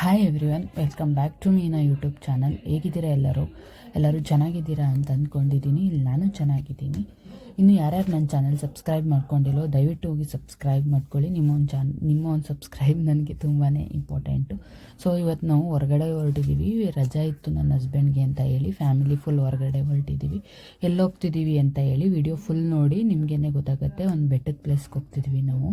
Hi everyone welcome back to Meena YouTube channel ಹೇಗಿದ್ದೀರಾ ಎಲ್ಲರೂ? ಎಲ್ಲರೂ ಚೆನ್ನಾಗಿದ್ದೀರಾ ಅಂತ ಅಂದ್ಕೊಂಡಿದ್ದೀನಿ. ಇಲ್ಲಿ ನಾನು ಚೆನ್ನಾಗಿದ್ದೀನಿ. ಇನ್ನು ಯಾರ್ಯಾರು ನನ್ನ ಚಾನಲ್ ಸಬ್ಸ್ಕ್ರೈಬ್ ಮಾಡ್ಕೊಂಡಿಲ್ಲೋ ದಯವಿಟ್ಟು ಹೋಗಿ ಸಬ್ಸ್ಕ್ರೈಬ್ ಮಾಡ್ಕೊಳ್ಳಿ. ನಿಮ್ಮ ಒಂದು ಚಾನ್ ನಿಮ್ಮ ಒಂದು ಸಬ್ಸ್ಕ್ರೈಬ್ ನನಗೆ ತುಂಬಾ ಇಂಪಾರ್ಟೆಂಟು ಸೊ ಇವತ್ತು ನಾವು ಹೊರಗಡೆ ಹೊರಟಿದ್ದೀವಿ. ರಜಾ ಇತ್ತು ನನ್ನ ಹಸ್ಬೆಂಡ್ಗೆ ಅಂತ ಹೇಳಿ ಫ್ಯಾಮಿಲಿ ಫುಲ್ ಹೊರಗಡೆ ಹೊರಟಿದ್ದೀವಿ. ಎಲ್ಲೋಗ್ತಿದ್ದೀವಿ ಅಂತ ಹೇಳಿ ವಿಡಿಯೋ ಫುಲ್ ನೋಡಿ ನಿಮಗೇನೆ ಗೊತ್ತಾಗುತ್ತೆ. ಒಂದು ಬೆಟ್ಟದ ಪ್ಲೇಸ್ಗೆ ಹೋಗ್ತಿದ್ವಿ ನಾವು.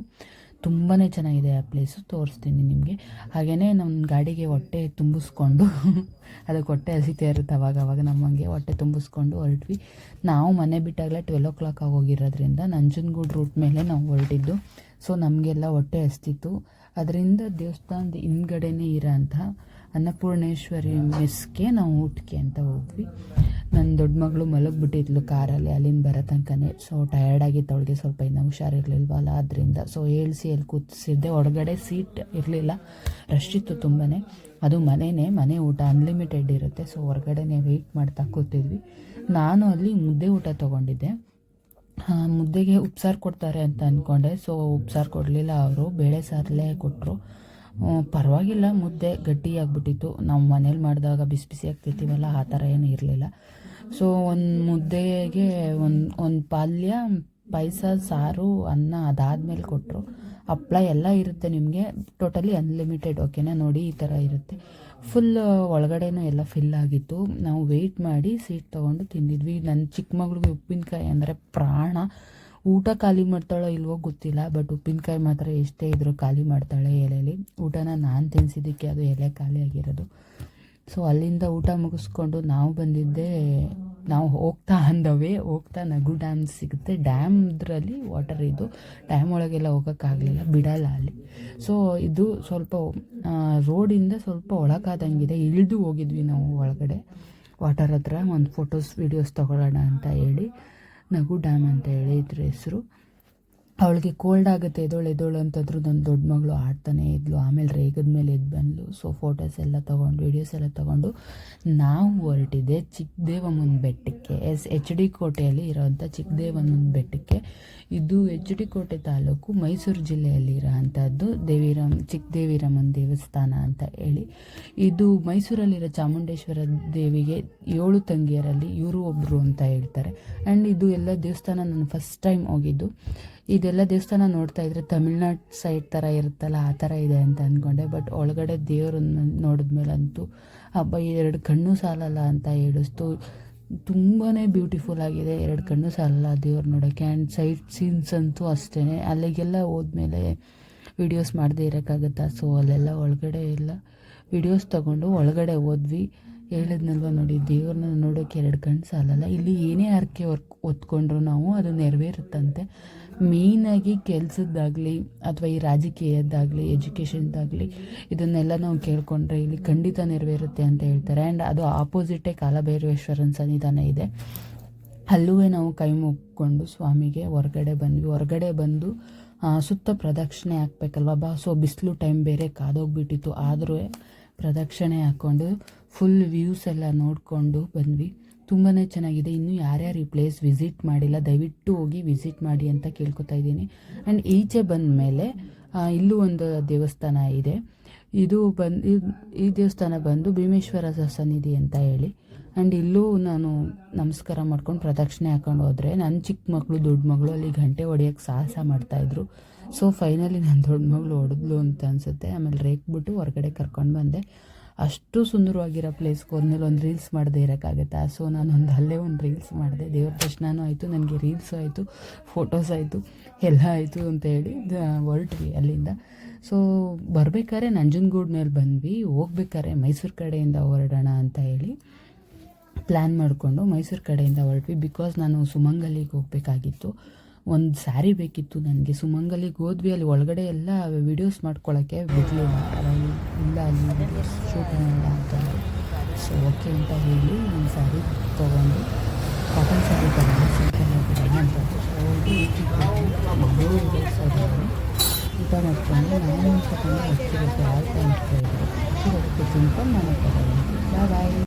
ತುಂಬಾ ಚೆನ್ನಾಗಿದೆ ಆ ಪ್ಲೇಸು ತೋರಿಸ್ತೀನಿ ನಿಮಗೆ. ಹಾಗೆಯೇ ನಮ್ಮ ಗಾಡಿಗೆ ಹೊಟ್ಟೆ ತುಂಬಿಸ್ಕೊಂಡು ಅದಕ್ಕೆ ಹೊಟ್ಟೆ ಹಸಿತಾ ಇರುತ್ತೆ ಅವಾಗ ಅವಾಗ ನಮ್ಮಂಗೆ ಹೊಟ್ಟೆ ತುಂಬಿಸ್ಕೊಂಡು ಹೊರಟ್ವಿ. ನಾವು ಮನೆ ಬಿಟ್ಟಾಗಲೇ ಟ್ವೆಲ್ ಓ ಕ್ಲಾಕ್ ಹೋಗಿರೋದ್ರಿಂದ ನಂಜನಗೂಡು ರೂಟ್ ಮೇಲೆ ನಾವು ಹೊರಟಿದ್ದು. ಸೊ ನಮಗೆಲ್ಲ ಹೊಟ್ಟೆ ಹಸ್ತಿತ್ತು. ಅದರಿಂದ ದೇವಸ್ಥಾನದ ಹಿಂದ್ಗಡೆನೇ ಇರೋ ಅಂತಹ ಅನ್ನಪೂರ್ಣೇಶ್ವರಿ ಮೆಸ್ಗೆ ನಾವು ಊಟಕ್ಕೆ ಅಂತ ಹೋದ್ವಿ. ನನ್ನ ದೊಡ್ಡ ಮಗಳು ಮಲಗಿಬಿಟ್ಟಿದ್ಲು ಕಾರಲ್ಲಿ, ಅಲ್ಲಿಂದ ಬರೋ ತನಕನೇ. ಸೊ ಟಯರ್ಡಾಗಿತ್ತು ಅವಳಿಗೆ ಸ್ವಲ್ಪ ಇನ್ನೂ ಹುಷಾರಿರ್ಲಿಲ್ವಲ್ಲ ಅದರಿಂದ. ಸೊ ಏಳಿಸಿ ಅಲ್ಲಿ ಕೂತಿಸಿದ್ದೆ. ಹೊರಗಡೆ ಸೀಟ್ ಇರಲಿಲ್ಲ. ರಶ್ ಇತ್ತು ತುಂಬಾ ಅದು ಮನೆಯೇ ಮನೆ ಊಟ ಅನ್ಲಿಮಿಟೆಡ್ ಇರುತ್ತೆ. ಸೊ ಹೊರಗಡೆನೇ ವೆಯ್ಟ್ ಮಾಡ್ತಾ ಕೂತಿದ್ವಿ. ನಾನು ಅಲ್ಲಿ ಮುದ್ದೆ ಊಟ ತೊಗೊಂಡಿದ್ದೆ. ಮುದ್ದೆಗೆ ಉಪ್ಸಾರು ಕೊಡ್ತಾರೆ ಅಂತ ಅಂದ್ಕೊಂಡೆ ಸೊ ಉಪ್ಸಾರು ಕೊಡಲಿಲ್ಲ ಅವರು. ಬೇಳೆ ಸಾರಲ್ಲೇ ಕೊಟ್ಟರು ಪರವಾಗಿಲ್ಲ, ಮುದ್ದೆ ಗಟ್ಟಿಯಾಗ್ಬಿಟ್ಟಿತ್ತು. ನಾವು ಮನೇಲಿ ಮಾಡಿದಾಗ ಬಿಸಿ ಬಿಸಿ ಆಗ್ತಿರ್ತೀವಲ್ಲ, ಆ ಥರ ಏನೂ ಇರಲಿಲ್ಲ. ಸೊ ಒಂದು ಮುದ್ದೆಗೆ ಒಂದು ಒಂದು ಪಲ್ಯ, ಪಾಯಸ, ಸಾರು, ಅನ್ನ ಅದಾದ್ಮೇಲೆ ಕೊಟ್ಟರು ಹಪ್ಳ ಎಲ್ಲ ಇರುತ್ತೆ ನಿಮಗೆ. ಟೋಟಲಿ ಅನ್ಲಿಮಿಟೆಡ್ ಓಕೆನಾ ನೋಡಿ ಈ ಥರ ಇರುತ್ತೆ. ಫುಲ್ ಒಳಗಡೆನೂ ಎಲ್ಲ ಫಿಲ್ ಆಗಿತ್ತು. ನಾವು ವೆಯ್ಟ್ ಮಾಡಿ ಸೀಟ್ ತೊಗೊಂಡು ತಿಂದಿದ್ವಿ. ನನ್ನ ಚಿಕ್ಕ ಮಗಳಿಗೆ ಉಪ್ಪಿನಕಾಯಿ ಅಂದರೆ ಪ್ರಾಣ. ಊಟ ಖಾಲಿ ಮಾಡ್ತಾಳೋ ಇಲ್ವೋ ಗೊತ್ತಿಲ್ಲ ಬಟ್ ಉಪ್ಪಿನಕಾಯಿ ಮಾತ್ರ ಎಷ್ಟೇ ಇದ್ರೂ ಖಾಲಿ ಮಾಡ್ತಾಳೆ ಎಲೆಯಲ್ಲಿ ಊಟನ ನಾನು ತಿನ್ಸಿದ್ದಕ್ಕೆ ಅದು ಎಲೆ ಖಾಲಿ ಆಗಿರೋದು. ಸೊ ಅಲ್ಲಿಂದ ಊಟ ಮುಗಿಸ್ಕೊಂಡು ನಾವು ಬಂದಿದ್ದೆ, ನಾವು ಹೋಗ್ತಾ ಅಂದವೇ, ಹೋಗ್ತಾ ನಗು ಡ್ಯಾಮ್ ಸಿಗುತ್ತೆ. ಡ್ಯಾಮ್ದ್ರಲ್ಲಿ ವಾಟರ್ ಇದು. ಡ್ಯಾಮ್ ಒಳಗೆಲ್ಲ ಹೋಗೋಕ್ಕಾಗಲಿಲ್ಲ ಬಿಡಲ್ಲ ಅಲ್ಲಿ. ಸೊ ಇದು ಸ್ವಲ್ಪ ರೋಡಿಂದ ಸ್ವಲ್ಪ ಒಳಗಾದಂಗಿದೆ. ಇಳಿದು ಹೋಗಿದ್ವಿ ನಾವು ಒಳಗಡೆ. ವಾಟರ್ ಹತ್ರ ಒಂದು ಫೋಟೋಸ್ ವೀಡಿಯೋಸ್ ತೊಗೊಳ್ಳೋಣ ಅಂತ ಹೇಳಿ. ನಗು ಡ್ಯಾಮ್ ಅಂತ ಹೇಳಿ ಇದ್ರ ಹೆಸರು. ಅವಳಿಗೆ ಕೋಲ್ಡ್ ಆಗುತ್ತೆ, ಎದೋಳು ಎದೋಳು ಅಂತಂದ್ರು ನನ್ನ ದೊಡ್ಡ ಮಗಳು ಆಡ್ತಾನೆ ಇದ್ಲು, ಆಮೇಲೆ ರೇಗದ ಮೇಲೆ ಎದ್ದು ಬಂದ್ಲು. ಸೊ ಫೋಟೋಸ್ ಎಲ್ಲ ತೊಗೊಂಡು ವೀಡಿಯೋಸ್ ಎಲ್ಲ ತೊಗೊಂಡು ನಾವು ಹೊರಟಿದ್ದೆ ಚಿಕ್ಕದೇವಮ್ಮನ ಬೆಟ್ಟಕ್ಕೆ. ಎಸ್ ಎಚ್ ಡಿ ಕೋಟೆಯಲ್ಲಿ ಇರೋವಂಥ ಚಿಕ್ಕದೇವಮ್ಮನ ಬೆಟ್ಟಕ್ಕೆ. ಇದು ಎಚ್ ಡಿ ಕೋಟೆ ತಾಲೂಕು ಮೈಸೂರು ಜಿಲ್ಲೆಯಲ್ಲಿ ಇರೋವಂಥದ್ದು ದೇವಿರಮ್ ಚಿಕ್ಕದೇವಿರಮ್ಮನ ದೇವಸ್ಥಾನ ಅಂತ ಹೇಳಿ. ಇದು ಮೈಸೂರಲ್ಲಿರೋ ಚಾಮುಂಡೇಶ್ವರ ದೇವಿಗೆ ಏಳು ತಂಗಿಯರಲ್ಲಿ ಇವರು ಒಬ್ಬರು ಅಂತ ಹೇಳ್ತಾರೆ. ಆ್ಯಂಡ್ ಇದು ಎಲ್ಲ ದೇವಸ್ಥಾನ ನಾನು ಫಸ್ಟ್ ಟೈಮ್ ಹೋಗಿದ್ದು. ಇದೆಲ್ಲ ದೇವಸ್ಥಾನ ನೋಡ್ತಾ ಇದ್ರೆ ತಮಿಳ್ನಾಡು ಸೈಡ್ ಥರ ಇರುತ್ತಲ್ಲ ಆ ಥರ ಇದೆ ಅಂತ ಅಂದ್ಕೊಂಡೆ ಬಟ್ ಒಳಗಡೆ ದೇವರನ್ನು ನೋಡಿದ್ಮೇಲಂತೂ, ಹಬ್ಬ ಎರಡು ಕಣ್ಣು ಸಾಲಲ್ಲ ಅಂತ ಹೇಳಿಸ್ತು ತುಂಬಾ ಬ್ಯೂಟಿಫುಲ್ ಆಗಿದೆ ಎರಡು ಕಣ್ಣು ಸಾಲಲ್ಲ ದೇವ್ರು ನೋಡೋಕ್ಕೆ ಆ್ಯಂಡ್ ಸೈಡ್ ಸೀನ್ಸ್ ಅಂತೂ ಅಷ್ಟೇ ಅಲ್ಲಿಗೆಲ್ಲ ಹೋದ್ಮೇಲೆ ವಿಡಿಯೋಸ್ ಮಾಡದೇ ಇರೋಕ್ಕಾಗುತ್ತಾ? ಸೊ ಅಲ್ಲೆಲ್ಲ ಒಳಗಡೆ ಎಲ್ಲ ವಿಡಿಯೋಸ್ ತೊಗೊಂಡು ಒಳಗಡೆ ಹೋದ್ವಿ. ಹೇಳಿದ್ನಲ್ವ ನೋಡಿ, ದೇವ್ರನ್ನ ನೋಡೋಕೆ ಎರಡು ಕಣ್ಣು ಸಾಲಲ್ಲ. ಇಲ್ಲಿ ಏನೇ ಹರಕೆ ವರ್ಕ್ ಒತ್ಕೊಂಡ್ರು ನಾವು, ಅದು ನೆರವೇರುತ್ತಂತೆ. ಮೇಯ್ನಾಗಿ ಕೆಲಸದ್ದಾಗಲಿ ಅಥವಾ ಈ ರಾಜಕೀಯದ್ದಾಗಲಿ, ಎಜುಕೇಷನ್ದಾಗಲಿ ಇದನ್ನೆಲ್ಲ ನಾವು ಕೇಳಿಕೊಂಡ್ರೆ ಇಲ್ಲಿ ಖಂಡಿತ ನೆರವೇರುತ್ತೆ ಅಂತ ಹೇಳ್ತಾರೆ. ಆ್ಯಂಡ್ ಅದು ಆಪೋಸಿಟೇ ಕಾಲಭೈರವೇಶ್ವರನ ಸನ್ನಿಧಾನ ಇದೆ. ಅಲ್ಲೂ ನಾವು ಕೈ ಮುಗ್ಕೊಂಡು ಸ್ವಾಮಿಗೆ ಹೊರಗಡೆ ಬಂದ್ವಿ. ಹೊರಗಡೆ ಬಂದು ಸುತ್ತ ಪ್ರದಕ್ಷಿಣೆ ಹಾಕ್ಬೇಕಲ್ವ? ಬಾ, ಸೊ ಬಿಸಿಲು ಟೈಮ್ ಬೇರೆ ಕಾದೋಗ್ಬಿಟ್ಟಿತ್ತು. ಆದರೂ ಪ್ರದಕ್ಷಿಣೆ ಹಾಕ್ಕೊಂಡು ಫುಲ್ ವ್ಯೂಸ್ ಎಲ್ಲ ನೋಡಿಕೊಂಡು ಬಂದ್ವಿ. ತುಂಬಾ ಚೆನ್ನಾಗಿದೆ. ಇನ್ನೂ ಯಾರ್ಯಾರು ಈ ಪ್ಲೇಸ್ ವಿಸಿಟ್ ಮಾಡಿಲ್ಲ, ದಯವಿಟ್ಟು ಹೋಗಿ ವಿಸಿಟ್ ಮಾಡಿ ಅಂತ ಕೇಳ್ಕೊತಾ ಇದ್ದೀನಿ. ಆ್ಯಂಡ್ ಈಚೆ ಬಂದ ಮೇಲೆ ಇಲ್ಲೂ ಒಂದು ದೇವಸ್ಥಾನ ಇದೆ. ಇದು ಬಂದು, ಈ ದೇವಸ್ಥಾನ ಬಂದು ಭೀಮೇಶ್ವರ ಸನ್ನಿಧಿ ಅಂತ ಹೇಳಿ. ಆ್ಯಂಡ್ ಇಲ್ಲೂ ನಾನು ನಮಸ್ಕಾರ ಮಾಡ್ಕೊಂಡು ಪ್ರದಕ್ಷಿಣೆ ಹಾಕೊಂಡು ಹೋದರೆ ನನ್ನ ಚಿಕ್ಕ ಮಕ್ಕಳು ದೊಡ್ಡ ಮಗಳು ಅಲ್ಲಿ ಗಂಟೆ ಹೊಡೆಯೋಕ್ಕೆ ಸಾಹಸ ಮಾಡ್ತಾಯಿದ್ರು ಸೊ ಫೈನಲಿ ನನ್ನ ದೊಡ್ಡ ಮಗಳು ಹೊಡೆದ್ಲು ಅಂತ ಅನಿಸುತ್ತೆ. ಆಮೇಲೆ ರೇಕ್ಬಿಟ್ಟು ಹೊರಗಡೆ ಕರ್ಕೊಂಡು ಬಂದೆ. ಅಷ್ಟು ಸುಂದರವಾಗಿರೋ ಪ್ಲೇಸ್ಗೆ ಹೋದ್ಮೇಲೆ ಒಂದು ರೀಲ್ಸ್ ಮಾಡದೆ ಇರೋಕ್ಕಾಗತ್ತಾ? ಸೊ ನಾನು ಒಂದು ಅಲ್ಲೇ ಒಂದು ರೀಲ್ಸ್ ಮಾಡಿದೆ. ದೇವ್ರ ದರ್ಶನವೂ ಆಯಿತು, ನನಗೆ ರೀಲ್ಸು ಆಯಿತು ಫೋಟೋಸ್ ಆಯಿತು, ಎಲ್ಲ ಆಯಿತು ಅಂತ ಹೇಳಿ ಹೊರಟ್ವಿ ಅಲ್ಲಿಂದ. ಸೊ ಬರಬೇಕಾದ್ರೆ ನಂಜನಗೂಡು ಮೇಲೆ ಬಂದ್ವಿ, ಹೋಗ್ಬೇಕಾದ್ರೆ ಮೈಸೂರು ಕಡೆಯಿಂದ ಹೊರಡೋಣ ಅಂತ ಹೇಳಿ ಪ್ಲ್ಯಾನ್ ಮಾಡಿಕೊಂಡು ಮೈಸೂರು ಕಡೆಯಿಂದ ಹೊರಟ್ವಿ. ಬಿಕಾಸ್ ನಾನು ಸುಮಂಗಲಿಗೆ ಹೋಗಬೇಕಾಗಿತ್ತು. ಒಂದು ಸ್ಯಾರಿ ಬೇಕಿತ್ತು ನನಗೆ. ಸುಮಂಗಲಿ ಗೋದ್ವಿ ಅಲ್ಲಿ ಒಳಗಡೆ ಎಲ್ಲ ವಿಡಿಯೋಸ್ ಮಾಡ್ಕೊಳ್ಳೋಕ್ಕೆ ಬಿಡಲಿಲ್ಲ. ಇಲ್ಲ ಅಲ್ಲಿ ವಿಡಿಯೋಸ್ ಅಂತ. ಸೊ ಓಕೆ ಅಂತ ಹೇಳಿ ಒಂದು ಸ್ಯಾರಿ ತೊಗೊಂಡು ಕಾಟನ್ ಸ್ಯಾರಿ ತೊಗೊಂಡು ಸಿಂಪಲ್ ಹೋಗಿ ಊಟ ಮಾಡ್ಕೊಂಡು ನಾನು ತಗೊಂಡು ಯಾವ ಟೈಮ್ ಸಿಂಪಲ್ ನಾನು ತಗೊಂಡು ಬಾಯ್ ಬಾಯ್